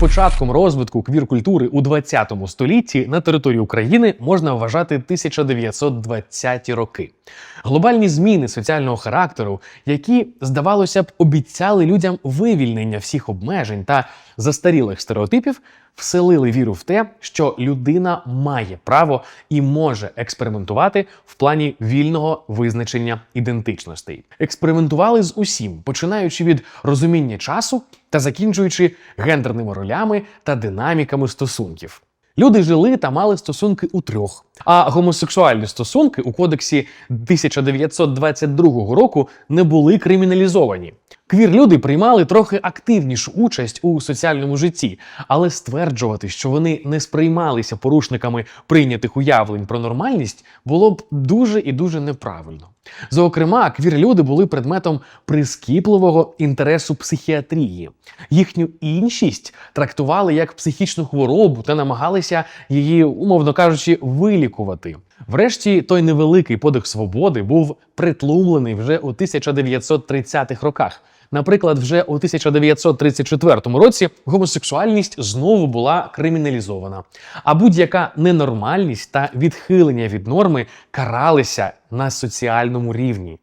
Початком розвитку квір-культури у 20 столітті на території України можна вважати 1920-ті роки. Глобальні зміни соціального характеру, які, здавалося б, обіцяли людям вивільнення всіх обмежень та застарілих стереотипів, вселили віру в те, що людина має право і може експериментувати в плані вільного визначення ідентичностей. Експериментували з усім, починаючи від розуміння часу та закінчуючи гендерними ролями та динаміками стосунків. Люди жили та мали стосунки у трьох. А гомосексуальні стосунки у кодексі 1922 року не були криміналізовані. Квір-люди приймали трохи активнішу участь у соціальному житті, але стверджувати, що вони не сприймалися порушниками прийнятих уявлень про нормальність, було б дуже і дуже неправильно. Зокрема, квір-люди були предметом прискіпливого інтересу психіатрії. Їхню іншість трактували як психічну хворобу та намагалися її, умовно кажучи, вилікувати. Врешті той невеликий подих свободи був притлумлений вже у 1930-х роках. Наприклад, вже у 1934 році гомосексуальність знову була криміналізована, а будь-яка ненормальність та відхилення від норми каралися на соціальному рівні.